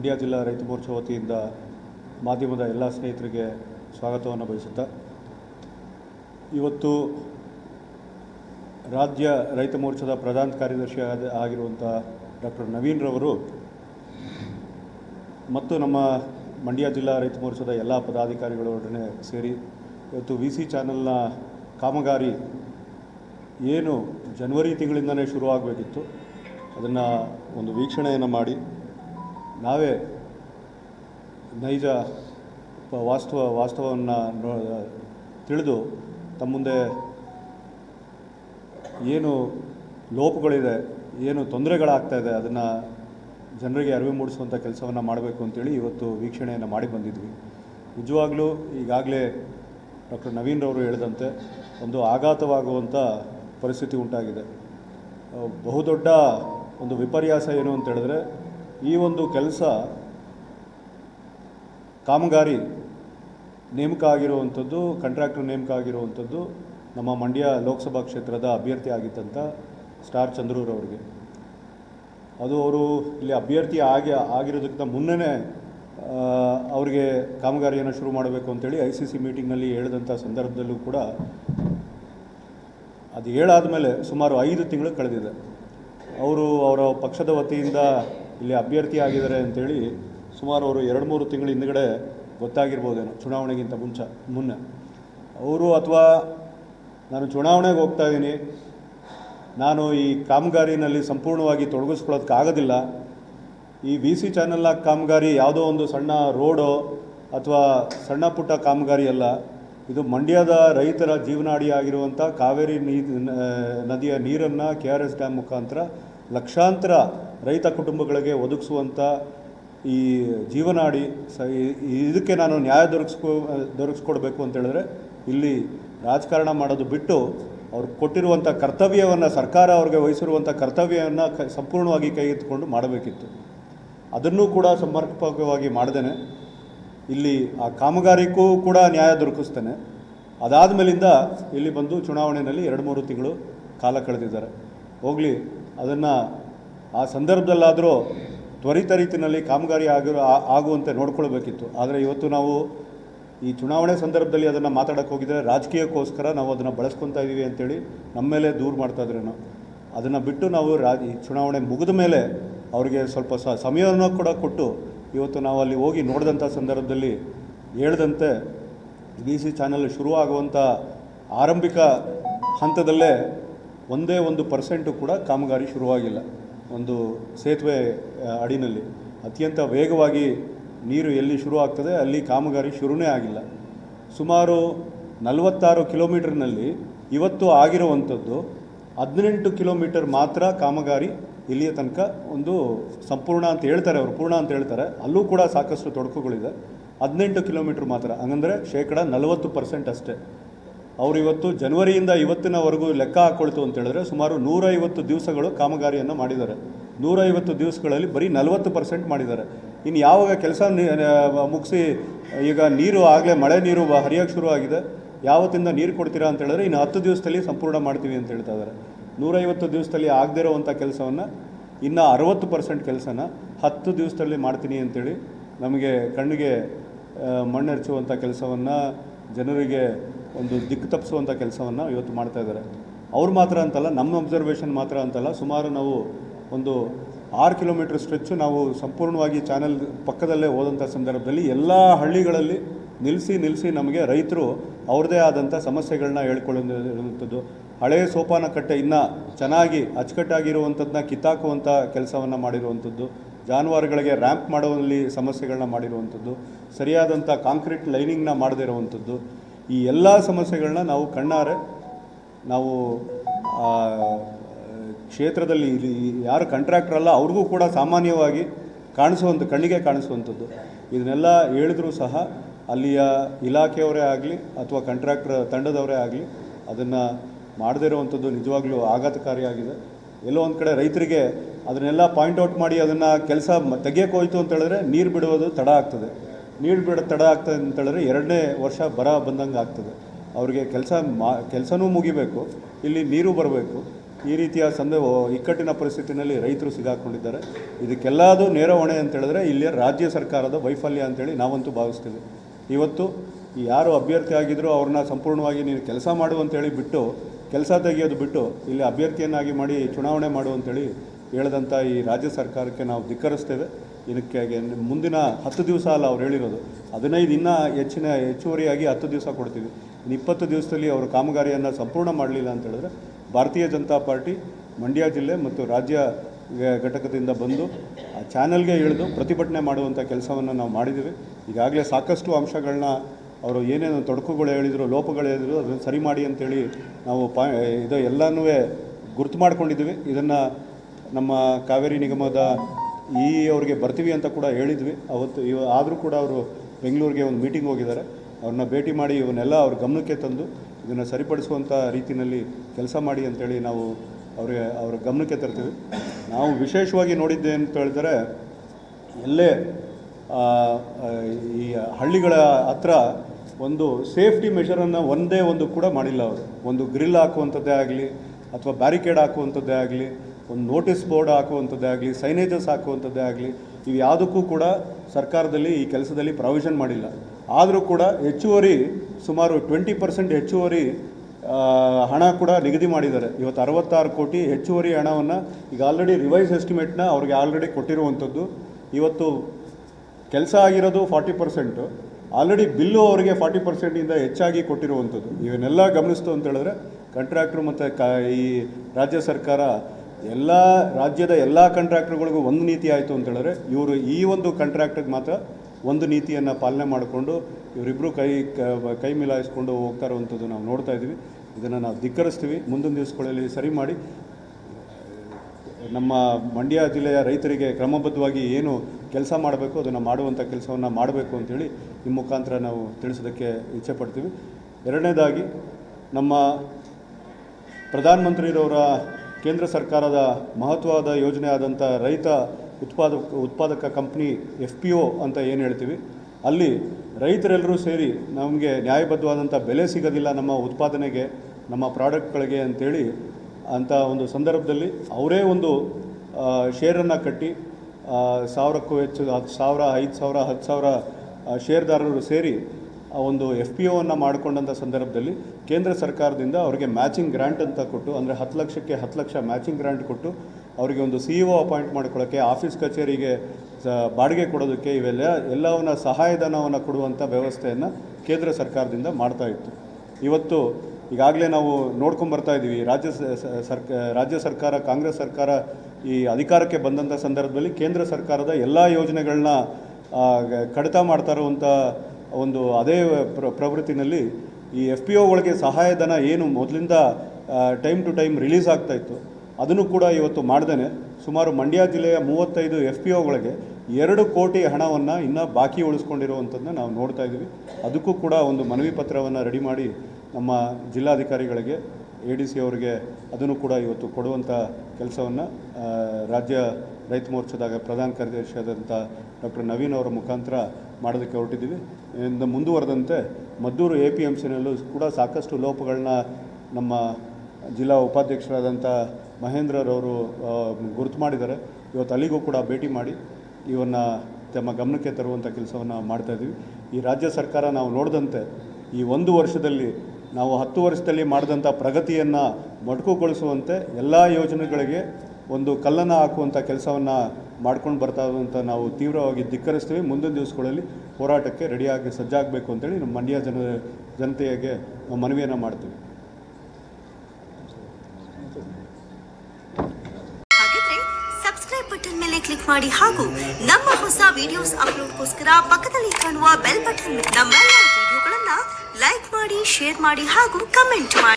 ಮಂಡ್ಯ ಜಿಲ್ಲಾ ರೈತ ಮೋರ್ಚಾ ವತಿಯಿಂದ ಮಾಧ್ಯಮದ ಎಲ್ಲ ಸ್ನೇಹಿತರಿಗೆ ಸ್ವಾಗತವನ್ನು ಬಯಸುತ್ತಾ, ಇವತ್ತು ರಾಜ್ಯ ರೈತ ಮೋರ್ಚಾದ ಪ್ರಧಾನ ಕಾರ್ಯದರ್ಶಿ ಆದ ಆಗಿರುವಂಥ ಡಾಕ್ಟರ್ ನವೀನ್ರವರು ಮತ್ತು ನಮ್ಮ ಮಂಡ್ಯ ಜಿಲ್ಲಾ ರೈತ ಮೋರ್ಚಾದ ಎಲ್ಲ ಪದಾಧಿಕಾರಿಗಳೊಡನೆ ಸೇರಿ ಇವತ್ತು ವಿ ಸಿ ಚಾನಲ್ನ ಕಾಮಗಾರಿ ಏನು ಜನವರಿ ತಿಂಗಳಿಂದಲೇ ಶುರುವಾಗಬೇಕಿತ್ತು. ಅದನ್ನು ಒಂದು ವೀಕ್ಷಣೆಯನ್ನು ಮಾಡಿ ನಾವೇ ನೈಜ ವಾಸ್ತವ, ವಾಸ್ತವವನ್ನು ತಿಳಿದು ತಮ್ಮ ಮುಂದೆ ಏನು ಲೋಪಗಳಿದೆ, ಏನು ತೊಂದರೆಗಳಾಗ್ತಾ ಇದೆ ಅದನ್ನು ಜನರಿಗೆ ಅರಿವು ಮೂಡಿಸುವಂಥ ಕೆಲಸವನ್ನು ಮಾಡಬೇಕು ಅಂತೇಳಿ ಇವತ್ತು ವೀಕ್ಷಣೆಯನ್ನು ಮಾಡಿ ಬಂದಿದ್ವಿ. ನಿಜವಾಗಲೂ ಈಗಾಗಲೇ ಡಾಕ್ಟರ್ ನವೀನ್ ರವರು ಹೇಳಿದಂತೆ ಒಂದು ಆಘಾತವಾಗುವಂಥ ಪರಿಸ್ಥಿತಿ ಉಂಟಾಗಿದೆ. ಬಹುದೊಡ್ಡ ಒಂದು ವಿಪರ್ಯಾಸ ಏನು ಅಂತ ಹೇಳಿದ್ರೆ ಈ ಒಂದು ಕೆಲಸ ಕಾಮಗಾರಿ ನೇಮಕ ಆಗಿರುವಂಥದ್ದು ಕಾಂಟ್ರಾಕ್ಟರ್ ನೇಮಕ ಆಗಿರುವಂಥದ್ದು ನಮ್ಮ ಮಂಡ್ಯ ಲೋಕಸಭಾ ಕ್ಷೇತ್ರದ ಅಭ್ಯರ್ಥಿ ಆಗಿದ್ದಂಥ ಸ್ಟಾರ್ ಚಂದ್ರೂರವ್ರಿಗೆ ಅದು ಅವರು ಇಲ್ಲಿ ಅಭ್ಯರ್ಥಿ ಆಗಿ, ಆಗಿರೋದಕ್ಕಿಂತ ಮುನ್ನೇ ಅವರಿಗೆ ಕಾಮಗಾರಿಯನ್ನು ಶುರು ಮಾಡಬೇಕು ಅಂತೇಳಿ ಐ ಸಿ ಸಿ ಮೀಟಿಂಗ್ನಲ್ಲಿ ಹೇಳಿದಂಥ ಸಂದರ್ಭದಲ್ಲೂ ಕೂಡ ಅದು ಹೇಳಾದ ಮೇಲೆ ಸುಮಾರು ಐದು ತಿಂಗಳು ಕಳೆದಿದೆ. ಅವರು ಅವರ ಪಕ್ಷದ ವತಿಯಿಂದ ಇಲ್ಲಿ ಅಭ್ಯರ್ಥಿ ಆಗಿದ್ದಾರೆ ಅಂತೇಳಿ ಸುಮಾರು ಅವರು ಎರಡು ಮೂರು ತಿಂಗಳ ಹಿಂದ್ಗಡೆ ಗೊತ್ತಾಗಿರ್ಬೋದೇನೋ ಚುನಾವಣೆಗಿಂತ ಮುಂಚೆ, ಮುನ್ನ. ಅವರು ಅಥವಾ ನಾನು ಚುನಾವಣೆಗೆ ಹೋಗ್ತಾ ಇದ್ದೀನಿ, ನಾನು ಈ ಕಾಮಗಾರಿನಲ್ಲಿ ಸಂಪೂರ್ಣವಾಗಿ ತೊಡಗಿಸ್ಕೊಳ್ಳೋದಕ್ಕಾಗೋದಿಲ್ಲ. ಈ ವಿ ಸಿ ಚಾನಲ್ನ ಕಾಮಗಾರಿ ಯಾವುದೋ ಒಂದು ಸಣ್ಣ ರೋಡೋ ಅಥವಾ ಸಣ್ಣ ಪುಟ್ಟ ಕಾಮಗಾರಿ ಅಲ್ಲ, ಇದು ಮಂಡ್ಯದ ರೈತರ ಜೀವನಾಡಿ ಆಗಿರುವಂಥ ಕಾವೇರಿ ನೀ, ನದಿಯ ನೀರನ್ನು ಕೆ ಆರ್ ಎಸ್ ಡ್ಯಾಮ್ ಮುಖಾಂತರ ಲಕ್ಷಾಂತರ ರೈತ ಕುಟುಂಬಗಳಿಗೆ ಒದಗಿಸುವಂಥ ಈ ಜೀವನಾಡಿ ಸ ಇದಕ್ಕೆ ನಾನು ನ್ಯಾಯ ದೊರಕಿಸ್ಕೊ, ದೊರಕಿಸ್ಕೊಡ್ಬೇಕು ಅಂತೇಳಿದ್ರೆ ಇಲ್ಲಿ ರಾಜಕಾರಣ ಮಾಡೋದು ಬಿಟ್ಟು ಅವ್ರು ಕೊಟ್ಟಿರುವಂಥ ಕರ್ತವ್ಯವನ್ನು ಸರ್ಕಾರ ಅವ್ರಿಗೆ ವಹಿಸಿರುವಂಥ ಕರ್ತವ್ಯವನ್ನು ಕ, ಸಂಪೂರ್ಣವಾಗಿ ಕೈಗೆತ್ತಿಕೊಂಡು ಮಾಡಬೇಕಿತ್ತು. ಅದನ್ನೂ ಕೂಡ ಸಮರ್ಪಕವಾಗಿ ಮಾಡ್ದೇನೆ ಇಲ್ಲಿ ಆ ಕಾಮಗಾರಿಗೂ ಕೂಡ ನ್ಯಾಯ ದೊರಕಿಸ್ತೇನೆ. ಅದಾದ ಮೇಲಿಂದ ಇಲ್ಲಿ ಬಂದು ಚುನಾವಣೆಯಲ್ಲಿ ಎರಡು ಮೂರು ತಿಂಗಳು ಕಾಲ ಕಳೆದಿದ್ದಾರೆ. ಹೋಗಲಿ, ಅದನ್ನು ಆ ಸಂದರ್ಭದಲ್ಲಾದರೂ ತ್ವರಿತ ರೀತಿಯಲ್ಲಿ ಕಾಮಗಾರಿ ಆಗಿರೋ ಆಗುವಂತೆ ನೋಡ್ಕೊಳ್ಬೇಕಿತ್ತು. ಆದರೆ ಇವತ್ತು ನಾವು ಈ ಚುನಾವಣೆ ಸಂದರ್ಭದಲ್ಲಿ ಅದನ್ನು ಮಾತಾಡೋಕ್ಕೆ ಹೋಗಿದರೆ ರಾಜಕೀಯಕ್ಕೋಸ್ಕರ ನಾವು ಅದನ್ನು ಬಳಸ್ಕೊತಾ ಇದ್ದೀವಿ ಅಂತೇಳಿ ನಮ್ಮ ಮೇಲೆ ದೂರು ಮಾಡ್ತಾ ಅದನ್ನು ಬಿಟ್ಟು ನಾವು ರಾ, ಈ ಚುನಾವಣೆ ಮುಗಿದ ಮೇಲೆ ಅವರಿಗೆ ಸ್ವಲ್ಪ ಸಮಯವನ್ನು ಕೂಡ ಕೊಟ್ಟು ಇವತ್ತು ನಾವು ಅಲ್ಲಿ ಹೋಗಿ ನೋಡಿದಂಥ ಸಂದರ್ಭದಲ್ಲಿ ಹೇಳ್ದಂತೆ ಬಿ ಸಿ ಚಾನಲ್ ಶುರುವಾಗುವಂಥ ಆರಂಭಿಕ ಹಂತದಲ್ಲೇ ಒಂದೇ ಒಂದು ಪರ್ಸೆಂಟು ಕೂಡ ಕಾಮಗಾರಿ ಶುರುವಾಗಿಲ್ಲ. ಒಂದು ಸೇತುವೆ ಅಡಿನಲ್ಲಿ. ಅತ್ಯಂತ ವೇಗವಾಗಿ ನೀರು ಎಲ್ಲಿ ಶುರು ಆಗ್ತದೆ ಅಲ್ಲಿ ಕಾಮಗಾರಿ ಶುರುನೇ ಆಗಿಲ್ಲ. ಸುಮಾರು ನಲವತ್ತಾರು ಕಿಲೋಮೀಟರ್ನಲ್ಲಿ ಇವತ್ತು ಆಗಿರುವಂಥದ್ದು ಹದಿನೆಂಟು ಕಿಲೋಮೀಟರ್ ಮಾತ್ರ ಕಾಮಗಾರಿ ಇಲ್ಲಿಯ ತನಕ ಒಂದು ಸಂಪೂರ್ಣ ಅಂತ ಹೇಳ್ತಾರೆ ಅವರು, ಪೂರ್ಣ ಅಂತ ಹೇಳ್ತಾರೆ. ಅಲ್ಲೂ ಕೂಡ ಸಾಕಷ್ಟು ತೊಡಕುಗಳಿದೆ. ಹದಿನೆಂಟು ಕಿಲೋಮೀಟ್ರ್ ಮಾತ್ರ. ಹಂಗಂದರೆ ಶೇಕಡ ನಲವತ್ತು ಪರ್ಸೆಂಟ್ ಅಷ್ಟೇ. ಅವರು ಇವತ್ತು ಜನವರಿಯಿಂದ ಇವತ್ತಿನವರೆಗೂ ಲೆಕ್ಕ ಹಾಕ್ಕೊಳ್ತು ಅಂತ ಹೇಳಿದ್ರೆ ಸುಮಾರು ನೂರೈವತ್ತು ದಿವಸಗಳು ಕಾಮಗಾರಿಯನ್ನು ಮಾಡಿದ್ದಾರೆ. ನೂರೈವತ್ತು ದಿವಸಗಳಲ್ಲಿ ಬರೀ ನಲವತ್ತು ಪರ್ಸೆಂಟ್ ಮಾಡಿದ್ದಾರೆ. ಇನ್ನು ಯಾವಾಗ ಕೆಲಸ ಮುಗಿಸಿ, ಈಗ ನೀರು ಆಗಲೇ ಮಳೆ ನೀರು ಹರಿಯೋಕ್ಕೆ ಶುರು ಆಗಿದೆ. ಯಾವತ್ತಿಂದ ನೀರು ಕೊಡ್ತೀರಾ ಅಂತ ಹೇಳಿದ್ರೆ ಇನ್ನು ಹತ್ತು ದಿವಸದಲ್ಲಿ ಸಂಪೂರ್ಣ ಮಾಡ್ತೀವಿ ಅಂತ ಹೇಳ್ತಾ ಇದ್ದಾರೆ. ನೂರೈವತ್ತು ದಿವಸದಲ್ಲಿ ಆಗದೇ ಇರುವಂಥ ಕೆಲಸವನ್ನು ಇನ್ನು ಅರವತ್ತು ಪರ್ಸೆಂಟ್ ಕೆಲಸನ ಹತ್ತು ದಿವಸದಲ್ಲಿ ಮಾಡ್ತೀನಿ ಅಂತೇಳಿ ನಮಗೆ ಕಣ್ಣಿಗೆ ಮಣ್ಣೆರಚುವಂಥ ಕೆಲಸವನ್ನು ಜನರಿಗೆ ಒಂದು ದಿಕ್ಕು ತಪ್ಪಿಸುವಂಥ ಕೆಲಸವನ್ನು ಇವತ್ತು ಮಾಡ್ತಾ ಇದ್ದಾರೆ. ಅವ್ರು ಮಾತ್ರ ಅಂತಲ್ಲ, ನಮ್ಮ ಅಬ್ಸರ್ವೇಷನ್ ಮಾತ್ರ ಅಂತಲ್ಲ, ಸುಮಾರು ನಾವು ಒಂದು ಆರು ಕಿಲೋಮೀಟ್ರ್ ಸ್ಟ್ರೆಚ್ಚು ನಾವು ಸಂಪೂರ್ಣವಾಗಿ ಚಾನೆಲ್ ಪಕ್ಕದಲ್ಲೇ ಹೋದಂಥ ಸಂದರ್ಭದಲ್ಲಿ ಎಲ್ಲ ಹಳ್ಳಿಗಳಲ್ಲಿ ನಿಲ್ಲಿಸಿ ನಿಲ್ಲಿಸಿ ನಮಗೆ ರೈತರು ಅವ್ರದ್ದೇ ಆದಂಥ ಸಮಸ್ಯೆಗಳನ್ನ ಹೇಳ್ಕೊಳ್ಳುವಂಥದ್ದು. ಹಳೆಯ ಸೋಪಾನ ಕಟ್ಟೆ ಇನ್ನೂ ಚೆನ್ನಾಗಿ ಅಚ್ಚುಕಟ್ಟಾಗಿರುವಂಥದ್ದನ್ನ ಕಿತ್ತಾಕುವಂಥ ಕೆಲಸವನ್ನು ಮಾಡಿರುವಂಥದ್ದು. ಜಾನುವಾರುಗಳಿಗೆ ರ್ಯಾಂಪ್ ಮಾಡುವಲ್ಲಿ ಸಮಸ್ಯೆಗಳನ್ನ ಮಾಡಿರುವಂಥದ್ದು. ಸರಿಯಾದಂಥ ಕಾಂಕ್ರೀಟ್ ಲೈನಿಂಗ್ನ ಮಾಡದೇ ಇರುವಂಥದ್ದು ಈ ಎಲ್ಲ ಸಮಸ್ಯೆಗಳನ್ನ ನಾವು ಕಣ್ಣಾರೆ, ನಾವು ಕ್ಷೇತ್ರದಲ್ಲಿ ಇಲ್ಲಿ ಯಾರು ಕಾಂಟ್ರಾಕ್ಟರ್ ಅಲ್ಲ, ಅವ್ರಿಗೂ ಕೂಡ ಸಾಮಾನ್ಯವಾಗಿ ಕಾಣಿಸುವಂಥ ಕಣ್ಣಿಗೆ ಕಾಣಿಸುವಂಥದ್ದು. ಇದನ್ನೆಲ್ಲ ಹೇಳಿದ್ರೂ ಸಹ ಅಲ್ಲಿಯ ಇಲಾಖೆಯವರೇ ಆಗಲಿ ಅಥವಾ ಕಾಂಟ್ರಾಕ್ಟರ್ ತಂಡದವರೇ ಆಗಲಿ ಅದನ್ನು ಮಾಡದೇ ಇರುವಂಥದ್ದು ನಿಜವಾಗಲೂ ಆಘಾತಕಾರಿಯಾಗಿದೆ. ಎಲ್ಲೋ ಒಂದು ಕಡೆ ರೈತರಿಗೆ ಅದನ್ನೆಲ್ಲ ಪಾಯಿಂಟ್ ಔಟ್ ಮಾಡಿ ಅದನ್ನು ಕೆಲಸ ತೆಗಿಯೋಕೆ ಹೋಯಿತು ಅಂತ ಹೇಳಿದ್ರೆ ನೀರು ಬಿಡುವುದು ತಡ ಆಗ್ತದೆ. ನೀರು ಬಿಡ ತಡ ಆಗ್ತದೆ ಅಂತ ಹೇಳಿದ್ರೆ ಎರಡನೇ ವರ್ಷ ಬರ ಬಂದಂಗೆ ಆಗ್ತದೆ. ಅವರಿಗೆ ಕೆಲಸ ಮಾ, ಕೆಲಸನೂ ಮುಗಿಬೇಕು, ಇಲ್ಲಿ ನೀರು ಬರಬೇಕು. ಈ ರೀತಿಯ ಸಂದ ಇಕ್ಕಟ್ಟಿನ ಪರಿಸ್ಥಿತಿನಲ್ಲಿ ರೈತರು ಸಿಗಾಕೊಂಡಿದ್ದಾರೆ. ಇದಕ್ಕೆಲ್ಲದು ನೇರ ಹೊಣೆ ಅಂತ ಹೇಳಿದ್ರೆ ಇಲ್ಲಿ ರಾಜ್ಯ ಸರ್ಕಾರದ ವೈಫಲ್ಯ ಅಂತೇಳಿ ನಾವಂತೂ ಭಾವಿಸ್ತೀವಿ. ಇವತ್ತು ಯಾರು ಅಭ್ಯರ್ಥಿ ಆಗಿದ್ರು ಅವ್ರನ್ನ ಸಂಪೂರ್ಣವಾಗಿ ನೀನು ಕೆಲಸ ಮಾಡು ಅಂತೇಳಿ ಬಿಟ್ಟು, ಕೆಲಸ ತೆಗೆಯೋದು ಬಿಟ್ಟು, ಇಲ್ಲಿ ಅಭ್ಯರ್ಥಿಯನ್ನಾಗಿ ಮಾಡಿ ಚುನಾವಣೆ ಮಾಡು ಅಂತೇಳಿ ಹೇಳ್ದಂಥ ಈ ರಾಜ್ಯ ಸರ್ಕಾರಕ್ಕೆ ನಾವು ಧಿಕ್ಕರಿಸ್ತೇವೆ. ಇದಕ್ಕೆ ಮುಂದಿನ ಹತ್ತು ದಿವಸ ಅಲ್ಲ ಅವ್ರು ಹೇಳಿರೋದು. ಹದಿನೈದು ಇನ್ನೂ ಹೆಚ್ಚಿನ ಹೆಚ್ಚುವರಿಯಾಗಿ ಹತ್ತು ದಿವಸ ಕೊಡ್ತೀವಿ. ಇನ್ನು ಇಪ್ಪತ್ತು ದಿವಸದಲ್ಲಿ ಅವರು ಕಾಮಗಾರಿಯನ್ನು ಸಂಪೂರ್ಣ ಮಾಡಲಿಲ್ಲ ಅಂತ ಹೇಳಿದ್ರೆ ಭಾರತೀಯ ಜನತಾ ಪಾರ್ಟಿ, ಮಂಡ್ಯ ಜಿಲ್ಲೆ ಮತ್ತು ರಾಜ್ಯ ಘಟಕದಿಂದ ಬಂದು ಆ ಚಾನಲ್ಗೆ ಇಳಿದು ಪ್ರತಿಭಟನೆ ಮಾಡುವಂಥ ಕೆಲಸವನ್ನು ನಾವು ಮಾಡಿದ್ದೀವಿ. ಈಗಾಗಲೇ ಸಾಕಷ್ಟು ಅಂಶಗಳನ್ನ ಅವರು ಏನೇನು ತೊಡಕುಗಳು ಹೇಳಿದರು, ಲೋಪಗಳು ಹೇಳಿದರು, ಅದನ್ನು ಸರಿ ಮಾಡಿ ಅಂತೇಳಿ ನಾವು ಪಾ, ಇದು ಎಲ್ಲನೂ ಗುರ್ತು ಮಾಡ್ಕೊಂಡಿದ್ದೀವಿ. ಇದನ್ನು ನಮ್ಮ ಕಾವೇರಿ ನಿಗಮದ ಈ ಅವ್ರಿಗೆ ಬರ್ತೀವಿ ಅಂತ ಕೂಡ ಹೇಳಿದ್ವಿ. ಅವತ್ತು ಇವ ಆದರೂ ಕೂಡ ಅವರು ಬೆಂಗಳೂರಿಗೆ ಒಂದು ಮೀಟಿಂಗ್ ಹೋಗಿದ್ದಾರೆ. ಅವ್ರನ್ನ ಭೇಟಿ ಮಾಡಿ ಇವನ್ನೆಲ್ಲ ಅವ್ರ ಗಮನಕ್ಕೆ ತಂದು ಇದನ್ನು ಸರಿಪಡಿಸುವಂಥ ರೀತಿಯಲ್ಲಿ ಕೆಲಸ ಮಾಡಿ ಅಂತೇಳಿ ನಾವು ಅವ್ರಿಗೆ ಅವ್ರ ಗಮನಕ್ಕೆ ತರ್ತೀವಿ. ನಾವು ವಿಶೇಷವಾಗಿ ನೋಡಿದ್ದೆ ಅಂತ ಹೇಳಿದರೆ, ಎಲ್ಲೇ ಈ ಹಳ್ಳಿಗಳ ಹತ್ರ ಒಂದು ಸೇಫ್ಟಿ ಮೆಷರನ್ನು ಒಂದೇ ಒಂದು ಕೂಡ ಮಾಡಿಲ್ಲ ಅವರು. ಒಂದು ಗ್ರಿಲ್ ಹಾಕುವಂಥದ್ದೇ ಆಗಲಿ ಅಥವಾ ಬ್ಯಾರಿಕೇಡ್ ಹಾಕುವಂಥದ್ದೇ ಆಗಲಿ, ಒಂದು ನೋಟಿಸ್ ಬೋರ್ಡ್ ಹಾಕುವಂಥದ್ದೇ ಆಗಲಿ ಸೈನೇಜಸ್ ಹಾಕುವಂಥದ್ದೇ ಆಗಲಿ, ಇವು ಯಾವುದಕ್ಕೂ ಕೂಡ ಸರ್ಕಾರದಲ್ಲಿ ಈ ಕೆಲಸದಲ್ಲಿ ಪ್ರಾವಿಷನ್ ಮಾಡಿಲ್ಲ. ಆದರೂ ಕೂಡ ಹೆಚ್ಚುವರಿ ಸುಮಾರು ಟ್ವೆಂಟಿ ಪರ್ಸೆಂಟ್ ಹೆಚ್ಚುವರಿ ಹಣ ಕೂಡ ನಿಗದಿ ಮಾಡಿದ್ದಾರೆ. ಇವತ್ತು ಅರವತ್ತಾರು ಕೋಟಿ ಹೆಚ್ಚುವರಿ ಹಣವನ್ನು ಈಗ ಆಲ್ರೆಡಿ ರಿವೈಸ್ ಎಸ್ಟಿಮೇಟ್ನ ಅವ್ರಿಗೆ ಆಲ್ರೆಡಿ ಕೊಟ್ಟಿರುವಂಥದ್ದು. ಇವತ್ತು ಕೆಲಸ ಆಗಿರೋದು ಫಾರ್ಟಿ ಪರ್ಸೆಂಟು ಆಲ್ರೆಡಿ ಬಿಲ್ಲು ಅವರಿಗೆ ಫಾರ್ಟಿ ಪರ್ಸೆಂಟಿಂದ ಹೆಚ್ಚಾಗಿ ಕೊಟ್ಟಿರುವಂಥದ್ದು. ಇವನ್ನೆಲ್ಲ ಗಮನಿಸ್ತು ಅಂತ ಹೇಳಿದ್ರೆ ಕಾಂಟ್ರಾಕ್ಟ್ರು ಮತ್ತು ಕ, ಈ ರಾಜ್ಯ ಸರ್ಕಾರ ಎಲ್ಲ ರಾಜ್ಯದ ಎಲ್ಲ ಕಂಟ್ರಾಕ್ಟ್ರುಗಳಿಗೂ ಒಂದು ನೀತಿ ಆಯಿತು ಅಂತ ಹೇಳಿದ್ರೆ ಇವರು ಈ ಒಂದು ಕಾಂಟ್ರಾಕ್ಟಿಗೆ ಮಾತ್ರ ಒಂದು ನೀತಿಯನ್ನು ಪಾಲನೆ ಮಾಡಿಕೊಂಡು ಇವರಿಬ್ಬರು ಕೈ, ಕ- ಮಿಲಾಯಿಸ್ಕೊಂಡು ಹೋಗ್ತಾ ಇರುವಂಥದ್ದು ನಾವು ನೋಡ್ತಾ ಇದ್ದೀವಿ. ಇದನ್ನು ನಾವು ಧಿಕ್ಕರಿಸ್ತೀವಿ. ಮುಂದಿನ ದಿವಸಗಳಲ್ಲಿ ಸರಿ ಮಾಡಿ. ನಮ್ಮ ಮಂಡ್ಯ ಜಿಲ್ಲೆಯ ರೈತರಿಗೆ ಕ್ರಮಬದ್ಧವಾಗಿ ಏನು ಕೆಲಸ ಮಾಡಬೇಕು, ಅದನ್ನು ಮಾಡುವಂಥ ಕೆಲಸವನ್ನು ಮಾಡಬೇಕು ಅಂತೇಳಿ ಈ ಮುಖಾಂತರ ನಾವು ತಿಳಿಸೋದಕ್ಕೆ ಇಚ್ಛೆ ಪಡ್ತೀವಿ. ಎರಡನೇದಾಗಿ ನಮ್ಮ ಪ್ರಧಾನಮಂತ್ರಿರವರ ಕೇಂದ್ರ ಸರ್ಕಾರದ ಮಹತ್ವದ ಯೋಜನೆ ಆದಂಥ ರೈತ ಉತ್ಪಾದಕ ಉತ್ಪಾದಕ ಕಂಪ್ನಿ ಎಫ್ ಪಿ ಒ ಅಂತ ಏನು ಹೇಳ್ತೀವಿ, ಅಲ್ಲಿ ರೈತರೆಲ್ಲರೂ ಸೇರಿ ನಮಗೆ ನ್ಯಾಯಬದ್ಧವಾದಂಥ ಬೆಲೆ ಸಿಗೋದಿಲ್ಲ ನಮ್ಮ ಉತ್ಪಾದನೆಗೆ, ನಮ್ಮ ಪ್ರಾಡಕ್ಟ್ಗಳಿಗೆ ಅಂಥೇಳಿ ಅಂಥ ಒಂದು ಸಂದರ್ಭದಲ್ಲಿ ಅವರೇ ಒಂದು ಶೇರನ್ನು ಕಟ್ಟಿ ಸಾವಿರಕ್ಕೂ ಹೆಚ್ಚು ಹತ್ತು ಸಾವಿರ, ಐದು ಸಾವಿರ ಹತ್ತು ಸಾವಿರ ಷೇರ್ದಾರರು ಸೇರಿ ಒಂದು ಎಫ್ ಪಿ ಒವನ್ನು ಮಾಡಿಕೊಂಡಂಥ ಸಂದರ್ಭದಲ್ಲಿ ಕೇಂದ್ರ ಸರ್ಕಾರದಿಂದ ಅವರಿಗೆ ಮ್ಯಾಚಿಂಗ್ ಗ್ರ್ಯಾಂಟ್ ಅಂತ ಕೊಟ್ಟು, ಅಂದರೆ ಹತ್ತು ಲಕ್ಷಕ್ಕೆ ಹತ್ತು ಲಕ್ಷ ಮ್ಯಾಚಿಂಗ್ ಗ್ರ್ಯಾಂಟ್ ಕೊಟ್ಟು ಅವರಿಗೆ ಒಂದು ಸಿ ಇ ಒ ಅಪಾಯಿಂಟ್ ಮಾಡ್ಕೊಳ್ಳೋಕ್ಕೆ ಆಫೀಸ್ ಕಚೇರಿಗೆ ಬಾಡಿಗೆ ಕೊಡೋದಕ್ಕೆ ಇವೆಲ್ಲ, ಎಲ್ಲವನ್ನ ಸಹಾಯಧನವನ್ನು ಕೊಡುವಂಥ ವ್ಯವಸ್ಥೆಯನ್ನು ಕೇಂದ್ರ ಸರ್ಕಾರದಿಂದ ಮಾಡ್ತಾ ಇತ್ತು. ಇವತ್ತು ಈಗಾಗಲೇ ನಾವು ನೋಡ್ಕೊಂಡು ಬರ್ತಾ ಇದ್ದೀವಿ ರಾಜ್ಯ ಸರ್ಕ, ರಾಜ್ಯ ಸರ್ಕಾರ, ಕಾಂಗ್ರೆಸ್ ಸರ್ಕಾರ ಈ ಅಧಿಕಾರಕ್ಕೆ ಬಂದಂಥ ಸಂದರ್ಭದಲ್ಲಿ ಕೇಂದ್ರ ಸರ್ಕಾರದ ಎಲ್ಲ ಯೋಜನೆಗಳನ್ನ ಕಡಿತ ಮಾಡ್ತಾ ಇರುವಂಥ ಒಂದು ಅದೇ ಪ್ರ, ಪ್ರವೃತ್ತಿನಲ್ಲಿ ಈ ಎಫ್ ಪಿ ಒಳಗೆ ಸಹಾಯಧನ ಏನು ಮೊದಲಿಂದ ಟೈಮ್ ಟು ಟೈಮ್ ರಿಲೀಸ್ ಆಗ್ತಾ ಇತ್ತು. ಅದನ್ನು ಕೂಡ ಇವತ್ತು ಮಾಡ್ದೇನೆ. ಸುಮಾರು ಮಂಡ್ಯ ಜಿಲ್ಲೆಯ ಮೂವತ್ತೈದು ಎಫ್ ಪಿ ಒಗಳಿಗೆ ಎರಡು ಕೋಟಿ ಹಣವನ್ನು ಇನ್ನೂ ಬಾಕಿ ಉಳಿಸ್ಕೊಂಡಿರುವಂಥದ್ದನ್ನ ನಾವು ನೋಡ್ತಾ ಇದ್ದೀವಿ. ಅದಕ್ಕೂ ಕೂಡ ಒಂದು ಮನವಿ ಪತ್ರವನ್ನು ರೆಡಿ ಮಾಡಿ ನಮ್ಮ ಜಿಲ್ಲಾಧಿಕಾರಿಗಳಿಗೆ ಎ ಡಿ ಸಿ ಅವರಿಗೆ ಅದನ್ನು ಕೂಡ ಇವತ್ತು ಕೊಡುವಂಥ ಕೆಲಸವನ್ನು ರಾಜ್ಯ ರೈತ ಮೋರ್ಚಾದಾಗ ಪ್ರಧಾನ ಕಾರ್ಯದರ್ಶಿಯಾದಂಥ ಡಾಕ್ಟರ್ ನವೀನ್ ಅವರ ಮುಖಾಂತರ ಮಾಡೋದಕ್ಕೆ ಹೊರಟಿದ್ದೀವಿ. ಇಂದ ಮುಂದುವರೆದಂತೆ ಮದ್ದೂರು ಎ ಪಿ ಎಂ ಸಿನಲ್ಲೂ ಕೂಡ ಸಾಕಷ್ಟು ಲೋಪಗಳನ್ನ ನಮ್ಮ ಜಿಲ್ಲಾ ಉಪಾಧ್ಯಕ್ಷರಾದಂಥ ಮಹೇಂದ್ರರವರು ಗುರುತು ಮಾಡಿದ್ದಾರೆ. ಇವತ್ತು ಅಲ್ಲಿಗೂ ಕೂಡ ಭೇಟಿ ಮಾಡಿ ಇವನ್ನ ತಮ್ಮ ಗಮನಕ್ಕೆ ತರುವಂಥ ಕೆಲಸವನ್ನು ಮಾಡ್ತಾಯಿದ್ದೀವಿ ಈ ರಾಜ್ಯ ಸರ್ಕಾರ ನಾವು ನೋಡಿದಂತೆ ಈ ಒಂದು ವರ್ಷದಲ್ಲಿ ನಾವು ಹತ್ತು ವರ್ಷದಲ್ಲಿ ಮಾಡಿದಂಥ ಪ್ರಗತಿಯನ್ನು ಮೊಟಕುಗೊಳಿಸುವಂತೆ ಎಲ್ಲ ಯೋಜನೆಗಳಿಗೆ ಒಂದು ಕಲ್ಲನ್ನು ಹಾಕುವಂಥ ಕೆಲಸವನ್ನು ಮಾಡ್ಕೊಂಡು ಬರ್ತಾ ಅಂತ ನಾವು ತೀವ್ರವಾಗಿ ಧಿಕ್ಕರಿಸ್ತೀವಿ. ಮುಂದಿನ ದಿವಸಗಳಲ್ಲಿ ಹೋರಾಟಕ್ಕೆ ರೆಡಿಯಾಗಿ ಸಜ್ಜಾಗಬೇಕು ಅಂತೇಳಿ ನಮ್ಮ ಮಂಡ್ಯ ಜನ, ಜನತೆಗೆ ನಾವು ಮನವಿಯನ್ನು ಮಾಡ್ತೀವಿ. ಬಟನ್ ಮೇಲೆ ಕ್ಲಿಕ್ ಮಾಡಿ ಹಾಗೂ ನಮ್ಮ ಹೊಸ ವಿಡಿಯೋಸ್ ಅಪ್ಲೋಡ್ಗೋಸ್ಕರ ಪಕ್ಕದಲ್ಲಿ ಕಾಣುವ ಬೆಲ್ ಬಟನ್ ನಮ್ಮೆಲ್ಲ ವಿಡಿಯೋಗಳನ್ನ ಲೈಕ್ ಮಾಡಿ ಶೇರ್ ಮಾಡಿ ಹಾಗೂ ಕಮೆಂಟ್ ಮಾಡಿ.